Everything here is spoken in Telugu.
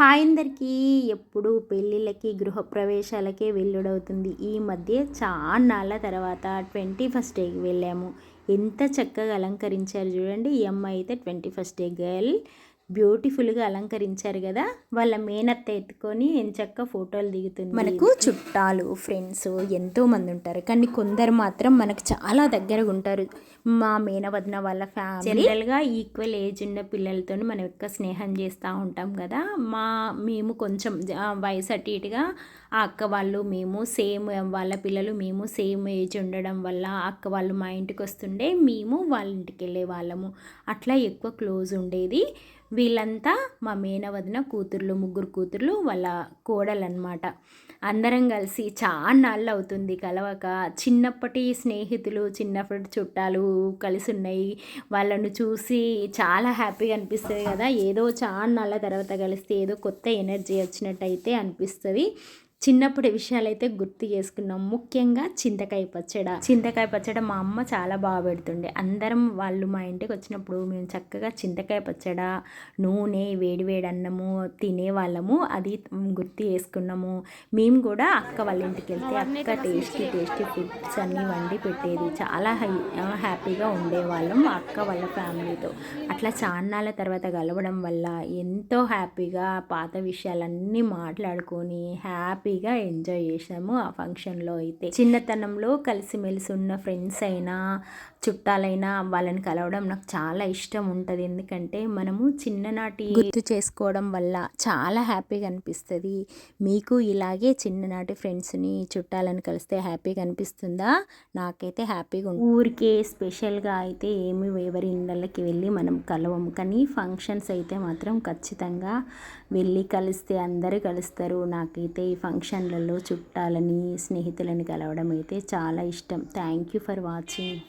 హాయ్ అందరికీ ఎప్పుడు పెళ్ళిళ్ళకి గృహప్రవేశాలకే వెళ్ళుడవుతుంది. ఈ మధ్య చాలా తర్వాత ట్వంటీ ఫస్ట్ డేకి వెళ్ళాము. ఎంత చక్కగా అలంకరించారు చూడండి. ఈ అమ్మాయి అయితే ట్వంటీ ఫస్ట్ డే గర్ల్. బ్యూటిఫుల్గా అలంకరించారు కదా! వాళ్ళ మేనత్త ఎత్తుకొని ఎంచక్క ఫోటోలు దిగుతుంది. మనకు చుట్టాలు ఫ్రెండ్స్ ఎంతో మంది ఉంటారు. కానీ కొందరు మాత్రం మనకు చాలా దగ్గరగా ఉంటారు. మా మేనవదిన వాళ్ళ ఫ్యామిలీ. జనరల్గా ఈక్వల్ ఏజ్ ఉన్న పిల్లలతో మనం ఎక్కువ స్నేహం చేస్తూ ఉంటాం కదా! మా మేము కొంచెం వయసు అటు ఇటుగా ఆ అక్క వాళ్ళు మేము సేమ్ వాళ్ళ పిల్లలు మేము సేమ్ ఏజ్ ఉండడం వల్ల అక్క వాళ్ళు మా ఇంటికి వస్తుండే మేము వాళ్ళ ఇంటికి వెళ్ళే వాళ్ళము. అట్లా ఎక్కువ క్లోజ్ ఉండేది. వీళ్ళంతా మా మేనవదిన కూతుర్లు ముగ్గురు కూతుర్లు వాళ్ళ కోడలన్నమాట. అందరం కలిసి చాలా నాళ్ళు అవుతుంది కలవక చిన్నప్పటి స్నేహితులు చిన్నప్పటి చుట్టాలు కలిసి ఉన్నాయి వాళ్ళను చూసి చాలా హ్యాపీగా అనిపిస్తుంది కదా. ఏదో చాలా నాళ్ళ తర్వాత కలిస్తే ఏదో కొత్త ఎనర్జీ వచ్చినట్టయితే అనిపిస్తుంది. చిన్నప్పటి విషయాలైతే గుర్తు చేసుకున్నాం. ముఖ్యంగా చింతకాయ పచ్చడ. చింతకాయ పచ్చడ మా అమ్మ చాలా బాగా పెడుతుండే. అందరం వాళ్ళు మా ఇంటికి వచ్చినప్పుడు మేము చక్కగా చింతకాయ పచ్చడ నూనె వేడి వేడి అన్నము తినేవాళ్ళము అది గుర్తు చేసుకున్నాము. మేము కూడా అక్క వాళ్ళ ఇంటికి వెళ్తే అక్క టేస్టీ టేస్టీ ఫుడ్స్ అన్నీ వండి పెట్టేది. చాలా హై హ్యాపీగా ఉండేవాళ్ళం అక్క వాళ్ళ ఫ్యామిలీతో. అట్లా చాన్నాల తర్వాత కలవడం వల్ల ఎంతో హ్యాపీగా పాత విషయాలన్నీ మాట్లాడుకొని హ్యాపీ హ్యాపీగా ఎంజాయ్ చేసాము ఆ ఫంక్షన్లో అయితే. చిన్నతనంలో కలిసిమెలిసి ఉన్న ఫ్రెండ్స్ అయినా చుట్టాలైనా వాళ్ళని కలవడం నాకు చాలా ఇష్టం ఉంటుంది. ఎందుకంటే మనము చిన్ననాటి గుర్తు చేసుకోవడం వల్ల చాలా హ్యాపీగా అనిపిస్తుంది. మీకు ఇలాగే చిన్ననాటి ఫ్రెండ్స్ని చుట్టాలని కలిస్తే హ్యాపీగా అనిపిస్తుందా? నాకైతే హ్యాపీగా ఊరికే స్పెషల్గా అయితే ఏమి ఎవరి ఇండ్లకి వెళ్ళి మనం కలవము కానీ ఫంక్షన్స్ అయితే మాత్రం ఖచ్చితంగా వెళ్ళి కలిస్తే అందరూ కలుస్తారు. నాకైతే ఈ ఫంక్షన్లలో చుట్టాలని స్నేహితులని కలవడం అయితే చాలా ఇష్టం. Thank you for watching.